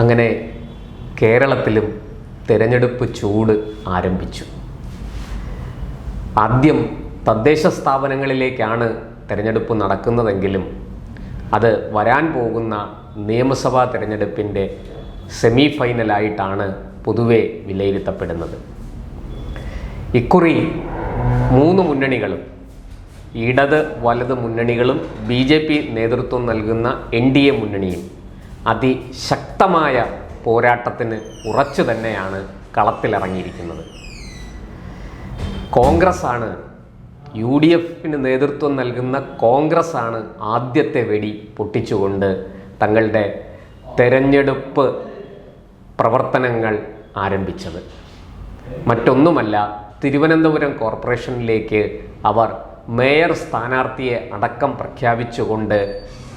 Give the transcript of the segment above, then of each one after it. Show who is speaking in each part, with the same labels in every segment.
Speaker 1: അങ്ങനെ കേരളത്തിലും തിരഞ്ഞെടുപ്പ് ചൂട് ആരംഭിച്ചു. ആദ്യം തദ്ദേശ സ്ഥാപനങ്ങളിലേക്കാണ് തിരഞ്ഞെടുപ്പ് നടക്കുന്നതെങ്കിലും അത് വരാൻ പോകുന്ന നിയമസഭാ തിരഞ്ഞെടുപ്പിന്റെ സെമി ഫൈനലായിട്ടാണ് പൊതുവെ വിലയിരുത്തപ്പെടുന്നത്. ഇക്കുറി മൂന്ന് മുന്നണികളും ഇടത് വലത് മുന്നണികളും ബി നേതൃത്വം നൽകുന്ന എൻ മുന്നണിയും അതിശക്തമായ പോരാട്ടത്തിന് ഉറച്ചു തന്നെയാണ് കളത്തിലിറങ്ങിയിരിക്കുന്നത്. കോൺഗ്രസ്സാണ് യു ഡി എഫിന് നേതൃത്വം നൽകുന്ന കോൺഗ്രസ്സാണ് ആദ്യത്തെ വെടി പൊട്ടിച്ചുകൊണ്ട് തങ്ങളുടെ തെരഞ്ഞെടുപ്പ് പ്രവർത്തനങ്ങൾ ആരംഭിച്ചത്. മറ്റൊന്നുമല്ല തിരുവനന്തപുരം കോർപ്പറേഷനിലേക്ക് അവർ മേയർ സ്ഥാനാർത്ഥിയെ അടക്കം പ്രഖ്യാപിച്ചുകൊണ്ട്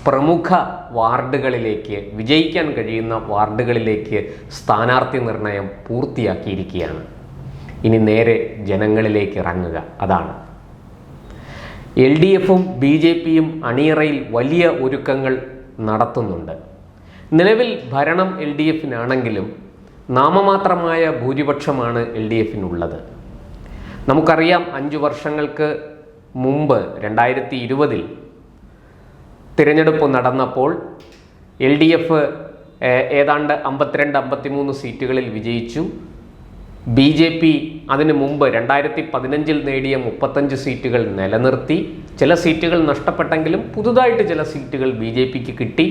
Speaker 1: പ്രമുഖ വാർഡുകളിലേക്ക് വിജയിക്കാൻ കഴിയുന്ന വാർഡുകളിലേക്ക് സ്ഥാനാർത്ഥി നിർണയം പൂർത്തിയാക്കിയിരിക്കുകയാണ്. ഇനി നേരെ ജനങ്ങളിലേക്ക് ഇറങ്ങുക. അതാണ്. എൽ ഡി എഫും ബി ജെ പിയും അണിയറയിൽ വലിയ ഒരുക്കങ്ങൾ നടത്തുന്നുണ്ട്. നിലവിൽ ഭരണം എൽ ഡി എഫിനാണെങ്കിലും നാമമാത്രമായ ഭൂരിപക്ഷമാണ് എൽ ഡി എഫിനുള്ളത് നമുക്കറിയാം അഞ്ചു വർഷങ്ങൾക്ക് മുമ്പ് രണ്ടായിരത്തി ഇരുപതിൽ തിരഞ്ഞെടുപ്പ് നടന്നപ്പോൾ എൽ ഡി എഫ് ഏതാണ്ട് അമ്പത്തിരണ്ട് അമ്പത്തിമൂന്ന് സീറ്റുകളിൽ വിജയിച്ചു. ബി ജെ പി അതിനു മുമ്പ് രണ്ടായിരത്തി പതിനഞ്ചിൽ നേടിയ മുപ്പത്തഞ്ച് സീറ്റുകൾ നിലനിർത്തി. ചില സീറ്റുകൾ നഷ്ടപ്പെട്ടെങ്കിലും പുതുതായിട്ട് ചില സീറ്റുകൾ ബി ജെ പിക്ക് കിട്ടി.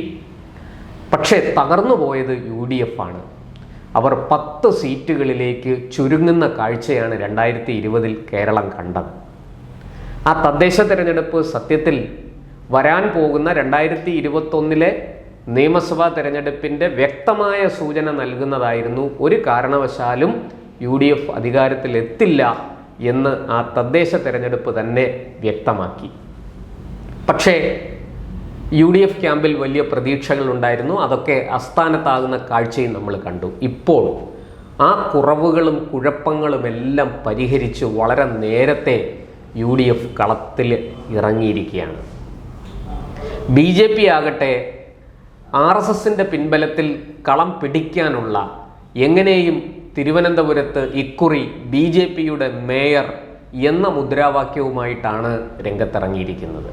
Speaker 1: പക്ഷേ തകർന്നു പോയത് യു ഡി എഫ് ആണ്. അവർ പത്ത് സീറ്റുകളിലേക്ക് ചുരുങ്ങുന്ന കാഴ്ചയാണ് രണ്ടായിരത്തി ഇരുപതിൽ കേരളം കണ്ടത്. ആ തദ്ദേശ തിരഞ്ഞെടുപ്പ് സത്യത്തിൽ വരാൻ പോകുന്ന രണ്ടായിരത്തി ഇരുപത്തൊന്നിലെ നിയമസഭാ തെരഞ്ഞെടുപ്പിന്റെ വ്യക്തമായ സൂചന നൽകുന്നതായിരുന്നു ഒരു കാരണവശാലും യു ഡി എഫ് അധികാരത്തിലെത്തില്ല എന്ന് ആ തദ്ദേശ തെരഞ്ഞെടുപ്പ് തന്നെ വ്യക്തമാക്കി. പക്ഷേ യു ഡി എഫ് ക്യാമ്പിൽ വലിയ പ്രതീക്ഷകൾ ഉണ്ടായിരുന്നു. അതൊക്കെ അസ്ഥാനത്താകുന്ന കാഴ്ചയും നമ്മൾ കണ്ടു. ഇപ്പോൾ ആ കുറവുകളും കുഴപ്പങ്ങളും എല്ലാം പരിഹരിച്ച് വളരെ നേരത്തെ യു ഡി എഫ് കളത്തിൽ ഇറങ്ങിയിരിക്കുകയാണ്. ബി ജെ പി ആകട്ടെ ആർ എസ് എസിന്റെ പിൻബലത്തിൽ കളം പിടിക്കാനുള്ള എങ്ങനെയും തിരുവനന്തപുരത്ത് ഇക്കുറി ബി ജെ പിയുടെ മേയർ എന്ന മുദ്രാവാക്യവുമായിട്ടാണ് രംഗത്തിറങ്ങിയിരിക്കുന്നത്.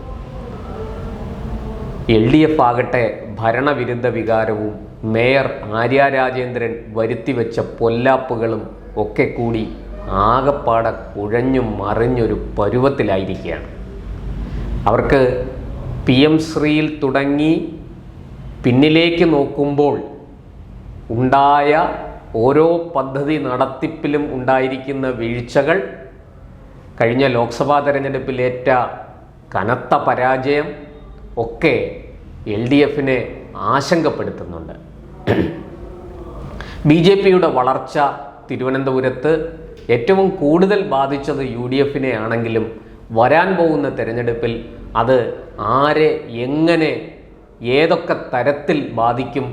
Speaker 1: എൽ ഡി എഫ് ആകട്ടെ ഭരണവിരുദ്ധ വികാരവും മേയർ ആര്യ രാജേന്ദ്രൻ വരുത്തിവെച്ച പൊല്ലാപ്പുകളും ഒക്കെ കൂടി ആകപ്പാടെ കുഴഞ്ഞും മറിഞ്ഞൊരു പരുവത്തിലായിരിക്കുകയാണ്. അവർക്ക് പി എം ശ്രീയിൽ തുടങ്ങി പിന്നിലേക്ക് നോക്കുമ്പോൾ ഉണ്ടായ ഓരോ പദ്ധതി നടത്തിപ്പിലും ഉണ്ടായിരിക്കുന്ന വീഴ്ചകൾ കഴിഞ്ഞ ലോക്സഭാ തെരഞ്ഞെടുപ്പിലേറ്റ കനത്ത പരാജയം ഒക്കെ എൽ ഡി എഫിനെ ആശങ്കപ്പെടുത്തുന്നുണ്ട്. ബി ജെ പിയുടെ വളർച്ച തിരുവനന്തപുരത്ത് ഏറ്റവും കൂടുതൽ ബാധിച്ചത് യു ഡി എഫിനെ ആണെങ്കിലും വരാൻ പോകുന്ന തെരഞ്ഞെടുപ്പിൽ അത് ആരെ എങ്ങനെ ഏതൊക്കെ തരത്തിൽ ബാധിക്കും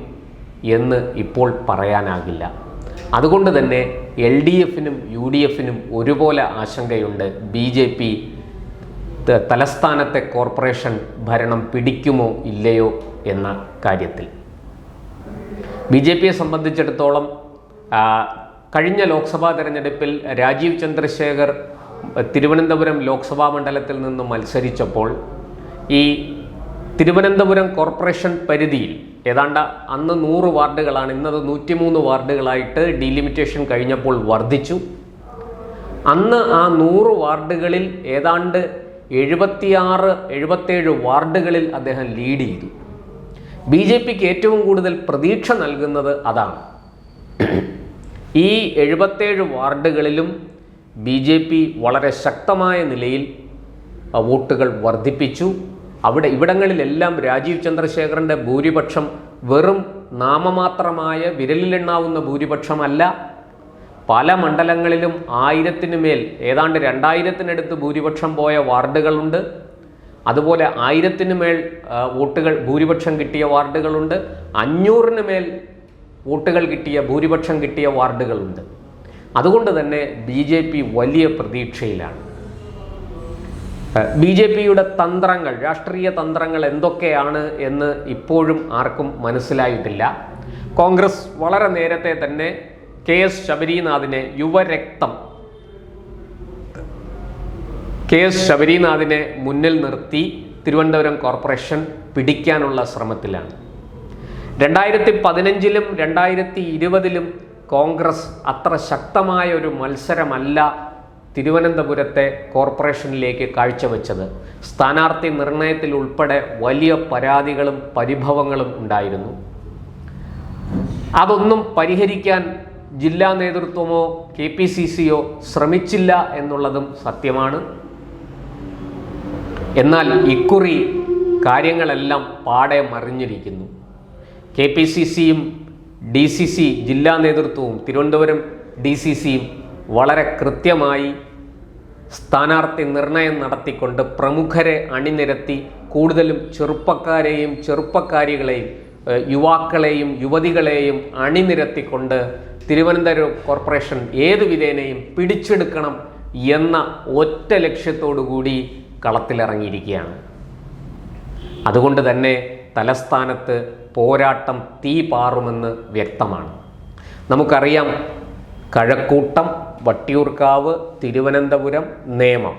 Speaker 1: എന്ന് ഇപ്പോൾ പറയാനാകില്ല. അതുകൊണ്ട് തന്നെ എൽ ഡി എഫിനും യു ഡി എഫിനും ഒരുപോലെ ആശങ്കയുണ്ട്. ബി ജെ പി തലസ്ഥാനത്തെ കോർപ്പറേഷൻ ഭരണം പിടിക്കുമോ ഇല്ലയോ എന്ന കാര്യത്തിൽ. ബി ജെ പിയെ സംബന്ധിച്ചിടത്തോളം കഴിഞ്ഞ ലോക്സഭാ തെരഞ്ഞെടുപ്പിൽ രാജീവ് ചന്ദ്രശേഖർ തിരുവനന്തപുരം ലോക്സഭാ മണ്ഡലത്തിൽ നിന്ന് മത്സരിച്ചപ്പോൾ ഈ തിരുവനന്തപുരം കോർപ്പറേഷൻ പരിധിയിൽ ഏതാണ്ട് അന്ന് നൂറ് വാർഡുകളാണ് ഇന്നത് നൂറ്റിമൂന്ന് വാർഡുകളായിട്ട് ഡീലിമിറ്റേഷൻ കഴിഞ്ഞപ്പോൾ വർദ്ധിച്ചു. അന്ന് ആ നൂറ് വാർഡുകളിൽ ഏതാണ്ട് എഴുപത്തിയാറ് എഴുപത്തേഴ് വാർഡുകളിൽ അദ്ദേഹം ലീഡ് ചെയ്തു. ബി ജെ പിക്ക് ഏറ്റവും കൂടുതൽ പ്രതീക്ഷ നൽകുന്നത് അതാണ്. ഈ എഴുപത്തേഴ് വാർഡുകളിലും ബി ജെ പി വളരെ ശക്തമായ നിലയിൽ വോട്ടുകൾ വർദ്ധിപ്പിച്ചു. അവിടെ ഇവിടങ്ങളിലെല്ലാം രാജീവ് ചന്ദ്രശേഖരന്റെ ഭൂരിപക്ഷം വെറും നാമമാത്രമായ വിരലിലെണ്ണാവുന്ന ഭൂരിപക്ഷമല്ല. പല മണ്ഡലങ്ങളിലും ആയിരത്തിന് മേൽ ഏതാണ്ട് രണ്ടായിരത്തിനടുത്ത് ഭൂരിപക്ഷം പോയ വാർഡുകളുണ്ട്. അതുപോലെ ആയിരത്തിന് മേൽ വോട്ടുകൾ ഭൂരിപക്ഷം കിട്ടിയ വാർഡുകളുണ്ട്. അഞ്ഞൂറിന് മേൽ വോട്ടുകൾ കിട്ടിയ ഭൂരിപക്ഷം കിട്ടിയ വാർഡുകളുണ്ട്. അതുകൊണ്ട് തന്നെ ബി ജെ പി വലിയ പ്രതീക്ഷയിലാണ്. ബി ജെ പിയുടെ തന്ത്രങ്ങൾ രാഷ്ട്രീയ തന്ത്രങ്ങൾ എന്തൊക്കെയാണ് എന്ന് ഇപ്പോഴും ആർക്കും മനസ്സിലായിട്ടില്ല. കോൺഗ്രസ് വളരെ നേരത്തെ തന്നെ കെ എസ് ശബരിനാഥിനെ യുവരക്തം കെ എസ് ശബരിനാഥിനെ മുന്നിൽ നിർത്തി തിരുവനന്തപുരം കോർപ്പറേഷൻ പിടിക്കാനുള്ള ശ്രമത്തിലാണ്. രണ്ടായിരത്തി പതിനഞ്ചിലും രണ്ടായിരത്തി ഇരുപതിലും കോൺഗ്രസ് അത്ര ശക്തമായ ഒരു മത്സരമല്ല തിരുവനന്തപുരത്തെ കോർപ്പറേഷനിലേക്ക് കാഴ്ചവെച്ചത്. സ്ഥാനാർത്ഥി നിർണയത്തിൽ ഉൾപ്പെടെ വലിയ പരാതികളും പരിഭവങ്ങളും ഉണ്ടായിരുന്നു. അതൊന്നും പരിഹരിക്കാൻ ജില്ലാ നേതൃത്വമോ കെ പി സി സിയോ ശ്രമിച്ചില്ല എന്നുള്ളതും സത്യമാണ്. എന്നാൽ ഇക്കുറി കാര്യങ്ങളെല്ലാം പാടെ മറിഞ്ഞിരിക്കുന്നു. കെ പി സി സിയും ഡി സി സി ജില്ലാ നേതൃത്വവും തിരുവനന്തപുരം ഡി സി സിയും വളരെ കൃത്യമായി സ്ഥാനാർത്ഥി നിർണയം നടത്തിക്കൊണ്ട് പ്രമുഖരെ അണിനിരത്തി കൂടുതലും ചെറുപ്പക്കാരെയും ചെറുപ്പക്കാരികളെയും യുവാക്കളെയും യുവതികളെയും അണിനിരത്തിക്കൊണ്ട് തിരുവനന്തപുരം കോർപ്പറേഷൻ ഏത് വിധേനയും പിടിച്ചെടുക്കണം എന്ന ഒറ്റ ലക്ഷ്യത്തോടു കൂടി കളത്തിലിറങ്ങിയിരിക്കുകയാണ്. അതുകൊണ്ട് തന്നെ തലസ്ഥാനത്ത് പോരാട്ടം തീ പാറുമെന്ന് വ്യക്തമാണ്. നമുക്കറിയാം കഴക്കൂട്ടം വട്ടിയൂർക്കാവ് തിരുവനന്തപുരം നേമം.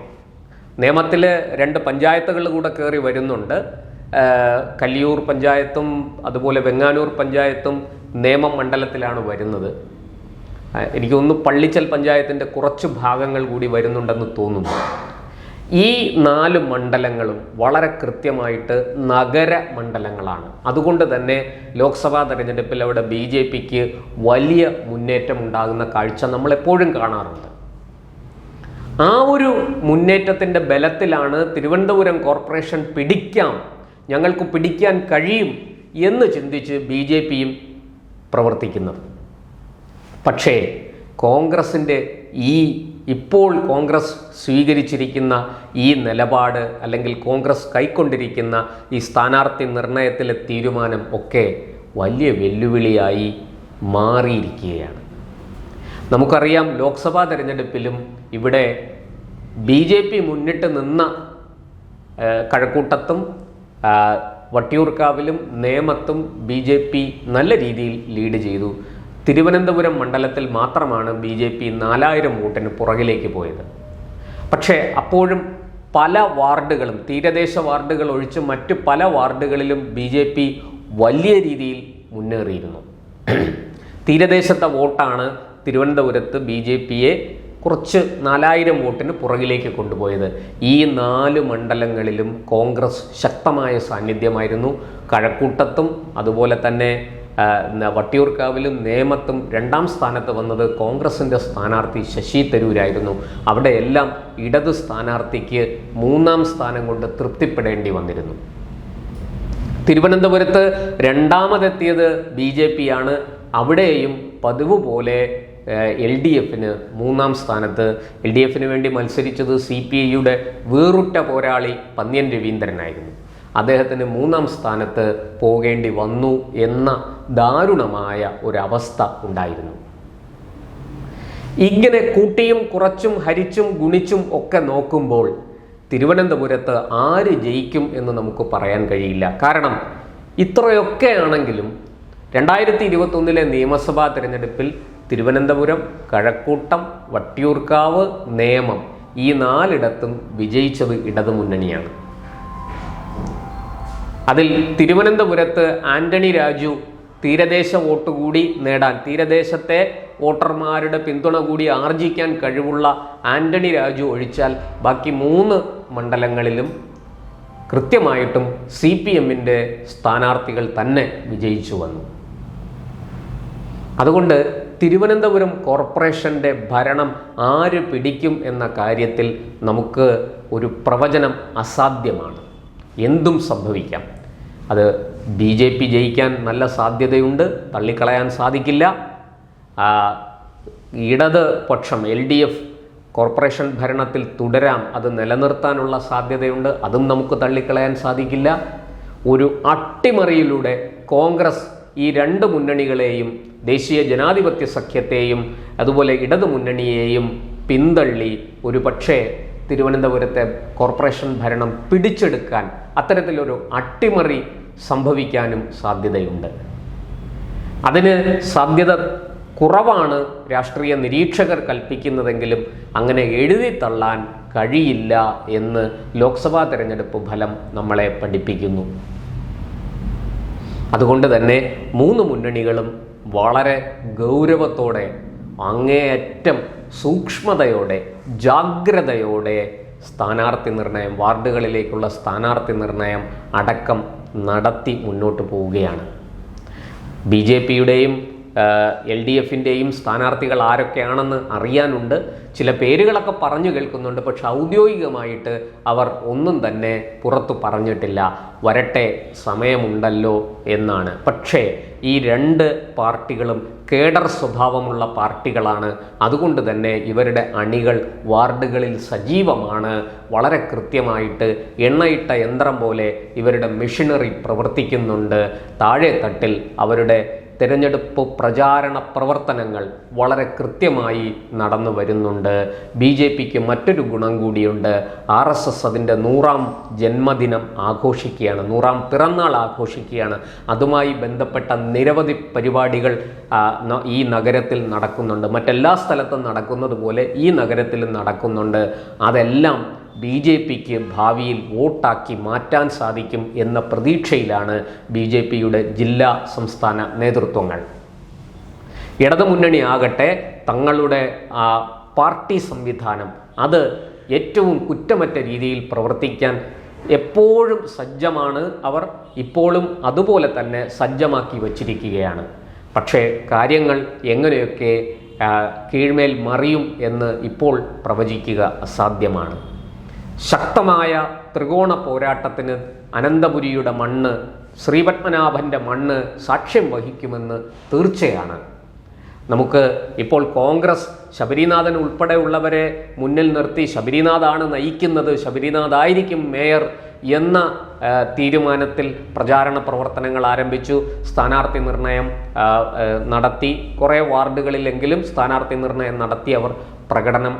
Speaker 1: നേമത്തിൽ രണ്ട് പഞ്ചായത്തുകൾ കൂടെ കയറി വരുന്നുണ്ട്. കല്ലിയൂർ പഞ്ചായത്തും അതുപോലെ വെങ്ങാനൂർ പഞ്ചായത്തും നേമം മണ്ഡലത്തിലാണ് വരുന്നത്. എനിക്ക് പള്ളിച്ചൽ പഞ്ചായത്തിന്റെ കുറച്ച് ഭാഗങ്ങൾ കൂടി വരുന്നുണ്ടെന്ന് തോന്നുന്നു. ഈ നാല് മണ്ഡലങ്ങളും വളരെ കൃത്യമായിട്ട് നഗര മണ്ഡലങ്ങളാണ്. അതുകൊണ്ട് തന്നെ ലോക്സഭാ തെരഞ്ഞെടുപ്പിൽ അവിടെ ബി ജെ പിക്ക് വലിയ മുന്നേറ്റം ഉണ്ടാകുന്ന കാഴ്ച നമ്മൾ എപ്പോഴും കാണാറുണ്ട്. ആ ഒരു മുന്നേറ്റത്തിന്റെ ബലത്തിലാണ് തിരുവനന്തപുരം കോർപ്പറേഷൻ പിടിക്കാം ഞങ്ങൾക്ക് പിടിക്കാൻ കഴിയും എന്ന് ചിന്തിച്ച് ബി ജെ പിയും പ്രവർത്തിക്കുന്നത്. പക്ഷേ കോൺഗ്രസിന്റെ ഈ ഇപ്പോൾ കോൺഗ്രസ് സ്വീകരിച്ചിരിക്കുന്ന ഈ നിലപാട് അല്ലെങ്കിൽ കോൺഗ്രസ് കൈക്കൊണ്ടിരിക്കുന്ന ഈ സ്ഥാനാർത്ഥി നിർണയത്തിലെ തീരുമാനം ഒക്കെ വലിയ വെല്ലുവിളിയായി മാറിയിരിക്കുകയാണ്. നമുക്കറിയാം ലോക്സഭാ തെരഞ്ഞെടുപ്പിലും ഇവിടെ ബി ജെ പി മുന്നിട്ട് നിന്ന കഴക്കൂട്ടത്തും വട്ടിയൂർക്കാവിലും നേമത്തും ബി ജെ പി നല്ല രീതിയിൽ ലീഡ് ചെയ്തു. തിരുവനന്തപുരം മണ്ഡലത്തിൽ മാത്രമാണ് ബി ജെ പി നാലായിരം വോട്ടിന് പുറകിലേക്ക് പോയത്. പക്ഷേ അപ്പോഴും പല വാർഡുകളും തീരദേശ വാർഡുകൾ ഒഴിച്ച് മറ്റ് പല വാർഡുകളിലും ബി ജെ പി വലിയ രീതിയിൽ മുന്നേറിയിരുന്നു. തീരദേശത്തെ വോട്ടാണ് തിരുവനന്തപുരത്ത് ബി ജെ പിയെ കുറച്ച് നാലായിരം വോട്ടിന് പുറകിലേക്ക് കൊണ്ടുപോയത്. ഈ നാല് മണ്ഡലങ്ങളിലും കോൺഗ്രസ് ശക്തമായ സാന്നിധ്യമായിരുന്നു. കഴക്കൂട്ടത്തും അതുപോലെ തന്നെ വട്ടിയൂർക്കാവിലും നേമത്തും രണ്ടാം സ്ഥാനത്ത് വന്നത് കോൺഗ്രസിന്റെ സ്ഥാനാർത്ഥി ശശി തരൂരായിരുന്നു. അവിടെയെല്ലാം ഇടത് സ്ഥാനാർത്ഥിക്ക് മൂന്നാം സ്ഥാനം കൊണ്ട് തൃപ്തിപ്പെടേണ്ടി വന്നിരുന്നു. തിരുവനന്തപുരത്ത് രണ്ടാമതെത്തിയത് ബി ജെ പി ആണ് അവിടെയും പതിവ് പോലെ എൽ ഡി എഫിന് മൂന്നാം സ്ഥാനത്ത്. എൽ ഡി എഫിന് വേണ്ടി മത്സരിച്ചത് സി പി ഐയുടെ വേറുറ്റ പോരാളി പന്ന്യൻ രവീന്ദ്രനായിരുന്നു. അദ്ദേഹത്തിന് മൂന്നാം സ്ഥാനത്ത് പോകേണ്ടി വന്നു എന്ന ദാരുണമായ ഒരവസ്ഥ ഉണ്ടായിരുന്നു. ഇങ്ങനെ കൂട്ടിയും കുറച്ചും ഹരിച്ചും ഗുണിച്ചും ഒക്കെ നോക്കുമ്പോൾ തിരുവനന്തപുരത്ത് ആര് ജയിക്കും എന്ന് നമുക്ക് പറയാൻ കഴിയില്ല. കാരണം ഇത്രയൊക്കെ ആണെങ്കിലും രണ്ടായിരത്തി ഇരുപത്തൊന്നിലെ നിയമസഭാ തിരഞ്ഞെടുപ്പിൽ തിരുവനന്തപുരം കഴക്കൂട്ടം വട്ടിയൂർക്കാവ് നേമം ഈ നാലിടത്തും വിജയിച്ചത് ഇടതുമുന്നണിയാണ്. അതിൽ തിരുവനന്തപുരത്ത് ആന്റണി രാജു തീരദേശ വോട്ട് കൂടി നേടാൻ തീരദേശത്തെ വോട്ടർമാരുടെ പിന്തുണ കൂടി ആർജിക്കാൻ കഴിവുള്ള ആന്റണി രാജു ഒഴിച്ചാൽ ബാക്കി മൂന്ന് മണ്ഡലങ്ങളിലും കൃത്യമായിട്ടും സി പി എമ്മിന്റെ സ്ഥാനാർത്ഥികൾ തന്നെ വിജയിച്ചു വന്നു. അതുകൊണ്ട് തിരുവനന്തപുരം കോർപ്പറേഷന്റെ ഭരണം ആര് പിടിക്കും എന്ന കാര്യത്തിൽ നമുക്ക് ഒരു പ്രവചനം അസാധ്യമാണ്. എന്തും സംഭവിക്കാം. അത് ബി ജെ പി ജയിക്കാൻ നല്ല സാധ്യതയുണ്ട് തള്ളിക്കളയാൻ സാധിക്കില്ല. ഇടത് പക്ഷം എൽ ഡി എഫ് കോർപ്പറേഷൻ ഭരണത്തിൽ തുടരാം അത് നിലനിർത്താനുള്ള സാധ്യതയുണ്ട് അതും നമുക്ക് തള്ളിക്കളയാൻ സാധിക്കില്ല. ഒരു അട്ടിമറിയിലൂടെ കോൺഗ്രസ് ഈ രണ്ട് മുന്നണികളെയും ദേശീയ ജനാധിപത്യ സഖ്യത്തെയും അതുപോലെ ഇടതു മുന്നണിയെയും പിന്തള്ളി ഒരു പക്ഷേ തിരുവനന്തപുരത്തെ കോർപ്പറേഷൻ ഭരണം പിടിച്ചെടുക്കാൻ അത്തരത്തിലൊരു അട്ടിമറി സംഭവിക്കാനും സാധ്യതയുണ്ട്. അതിന് സാധ്യത കുറവാണ് രാഷ്ട്രീയ നിരീക്ഷകർ കൽപ്പിക്കുന്നതെങ്കിലും അങ്ങനെ എഴുതി തള്ളാൻ കഴിയില്ല എന്ന് ലോക്സഭാ തെരഞ്ഞെടുപ്പ് ഫലം നമ്മളെ പഠിപ്പിക്കുന്നു. അതുകൊണ്ട് തന്നെ മൂന്ന് മുന്നണികളും വളരെ ഗൗരവത്തോടെ അങ്ങേയറ്റം സൂക്ഷ്മതയോടെ ജാഗ്രതയോടെ സ്ഥാനാർത്ഥി നിർണയം വാർഡുകളിലേക്കുള്ള സ്ഥാനാർത്ഥി നിർണയം അടക്കം നടത്തി മുന്നോട്ട് പോവുകയാണ്. ബി ജെ പിയുടെയും എൽ ഡി എഫിന്റെയും സ്ഥാനാർത്ഥികൾ ആരൊക്കെയാണെന്ന് അറിയാനുണ്ട്. ചില പേരുകളൊക്കെ പറഞ്ഞു കേൾക്കുന്നുണ്ട്. പക്ഷെ ഔദ്യോഗികമായിട്ട് അവർ ഒന്നും തന്നെ പുറത്തു പറഞ്ഞിട്ടില്ല. വരട്ടെ സമയമുണ്ടല്ലോ എന്നാണ്. പക്ഷേ ഈ രണ്ട് പാർട്ടികളും കേഡർ സ്വഭാവമുള്ള പാർട്ടികളാണ്. അതുകൊണ്ട് തന്നെ ഇവരുടെ അണികൾ വാർഡുകളിൽ സജീവമാണ്. വളരെ കൃത്യമായിട്ട് എണ്ണയിട്ട യന്ത്രം പോലെ ഇവരുടെ മെഷീനറി പ്രവർത്തിക്കുന്നുണ്ട്. താഴെ തട്ടിൽ അവരുടെ തിരഞ്ഞെടുപ്പ് പ്രചാരണ പ്രവർത്തനങ്ങൾ വളരെ കൃത്യമായി നടന്നു വരുന്നുണ്ട്. ബി ജെ പിക്ക് മറ്റൊരു ഗുണം കൂടിയുണ്ട്. ആർ എസ് എസ് അതിന്റെ നൂറാം ജന്മദിനം ആഘോഷിക്കുകയാണ്. നൂറാം പിറന്നാൾ ആഘോഷിക്കുകയാണ്. അതുമായി ബന്ധപ്പെട്ട നിരവധി പരിപാടികൾ ഈ നഗരത്തിൽ നടക്കുന്നുണ്ട്. മറ്റെല്ലാ സ്ഥലത്തും നടക്കുന്നത് പോലെ ഈ നഗരത്തിലും നടക്കുന്നുണ്ട്. അതെല്ലാം ബി ജെ പിക്ക് ഭാവിയിൽ വോട്ടാക്കി മാറ്റാൻ സാധിക്കും എന്ന പ്രതീക്ഷയിലാണ് ബി ജെ പിയുടെ ജില്ലാ സംസ്ഥാന നേതൃത്വങ്ങൾ. ഇടതുമുന്നണി ആകട്ടെ തങ്ങളുടെ പാർട്ടി സംവിധാനം അത് ഏറ്റവും കുറ്റമറ്റ രീതിയിൽ പ്രവർത്തിക്കാൻ എപ്പോഴും സജ്ജമാണ്. അവർ ഇപ്പോഴും അതുപോലെ തന്നെ സജ്ജമാക്കി വച്ചിരിക്കുകയാണ്. പക്ഷേ കാര്യങ്ങൾ എങ്ങനെയൊക്കെ കീഴ്മേൽ മറിയും എന്ന് ഇപ്പോൾ പ്രവചിക്കുക അസാധ്യമാണ്. ശക്തമായ ത്രികോണ പോരാട്ടത്തിന് അനന്തപുരിയുടെ മണ്ണ് ശ്രീപത്മനാഭന്റെ മണ്ണ് സാക്ഷ്യം വഹിക്കുമെന്ന് തീർച്ചയാണ്. നമുക്ക് ഇപ്പോൾ കോൺഗ്രസ് ശബരിനാഥൻ ഉൾപ്പെടെയുള്ളവരെ മുന്നിൽ നിർത്തി ശബരിനാഥാണ് നയിക്കുന്നത് ശബരിനാഥായിരിക്കും മേയർ എന്ന തീരുമാനത്തിൽ പ്രചാരണ പ്രവർത്തനങ്ങൾ ആരംഭിച്ചു. സ്ഥാനാർത്ഥി നിർണയം നടത്തി. കുറേ വാർഡുകളിലെങ്കിലും സ്ഥാനാർത്ഥി നിർണയം നടത്തി അവർ പ്രകടനം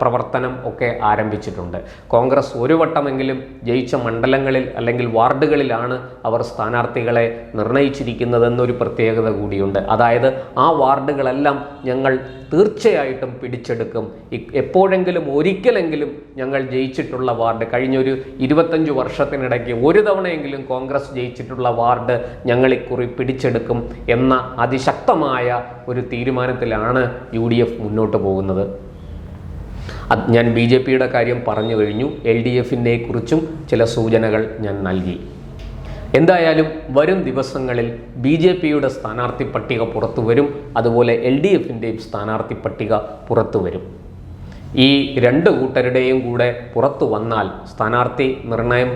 Speaker 1: പ്രവർത്തനം ഒക്കെ ആരംഭിച്ചിട്ടുണ്ട്. കോൺഗ്രസ് ഒരു വട്ടമെങ്കിലും ജയിച്ച മണ്ഡലങ്ങളിൽ അല്ലെങ്കിൽ വാർഡുകളിലാണ് അവർ സ്ഥാനാർത്ഥികളെ നിർണയിച്ചിരിക്കുന്നതെന്നൊരു പ്രത്യേകത കൂടിയുണ്ട്. അതായത് ആ വാർഡുകളെല്ലാം ഞങ്ങൾ തീർച്ചയായിട്ടും പിടിച്ചെടുക്കും. എപ്പോഴെങ്കിലും ഒരിക്കലെങ്കിലും ഞങ്ങൾ ജയിച്ചിട്ടുള്ള വാർഡ് കഴിഞ്ഞൊരു ഇരുപത്തഞ്ച് വർഷത്തിനിടയ്ക്ക് ഒരു തവണയെങ്കിലും കോൺഗ്രസ് ജയിച്ചിട്ടുള്ള വാർഡ് ഞങ്ങൾ ഇക്കുറി പിടിച്ചെടുക്കും എന്ന അതിശക്തമായ ഒരു തീരുമാനത്തിലാണ് യു മുന്നോട്ട് പോകുന്നത്. ഞാൻ ബി ജെ പിയുടെ കാര്യം പറഞ്ഞു കഴിഞ്ഞു. എൽ ഡി എഫിനെ കുറിച്ചും ചില സൂചനകൾ ഞാൻ നൽകി. എന്തായാലും വരും ദിവസങ്ങളിൽ ബി ജെ പിയുടെ സ്ഥാനാർത്ഥി പട്ടിക പുറത്തു വരും. അതുപോലെ എൽ ഡി എഫിന്റെയും സ്ഥാനാർത്ഥി പട്ടിക പുറത്തു വരും. ഈ രണ്ട് കൂട്ടരുടെയും കൂടെ പുറത്തു വന്നാൽ സ്ഥാനാർത്ഥി നിർണയം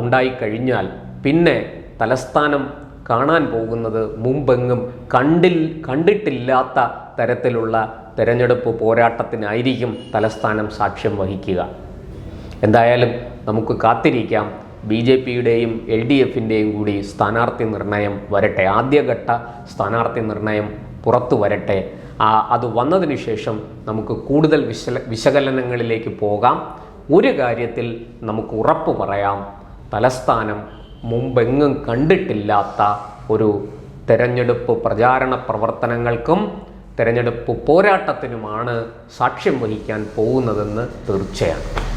Speaker 1: ഉണ്ടായിക്കഴിഞ്ഞാൽ പിന്നെ തലസ്ഥാനം കാണാൻ പോകുന്നത് മുമ്പെങ്ങും കണ്ടിൽ കണ്ടിട്ടില്ലാത്ത തരത്തിലുള്ള തെരഞ്ഞെടുപ്പ് പോരാട്ടത്തിനായിരിക്കും തലസ്ഥാനം സാക്ഷ്യം വഹിക്കുക. എന്തായാലും നമുക്ക് കാത്തിരിക്കാം. ബി ജെ പിയുടെയും എൽ ഡി എഫിന്റെയും കൂടി സ്ഥാനാർത്ഥി നിർണയം വരട്ടെ. ആദ്യഘട്ട സ്ഥാനാർത്ഥി നിർണയം പുറത്തു വരട്ടെ. ആ, അത് വന്നതിന് ശേഷം നമുക്ക് കൂടുതൽ വിശല വിശകലനങ്ങളിലേക്ക് പോകാം. ഒരു കാര്യത്തിൽ നമുക്ക് ഉറപ്പ് പറയാം. തലസ്ഥാനം മുമ്പെങ്ങും കണ്ടിട്ടില്ലാത്ത ഒരു തെരഞ്ഞെടുപ്പ് പ്രചാരണ പ്രവർത്തനങ്ങൾക്കും തെരഞ്ഞെടുപ്പ് പോരാട്ടത്തിനുമാണ് സാക്ഷ്യം വഹിക്കാൻ പോകുന്നതെന്ന് തീർച്ചയാണ്.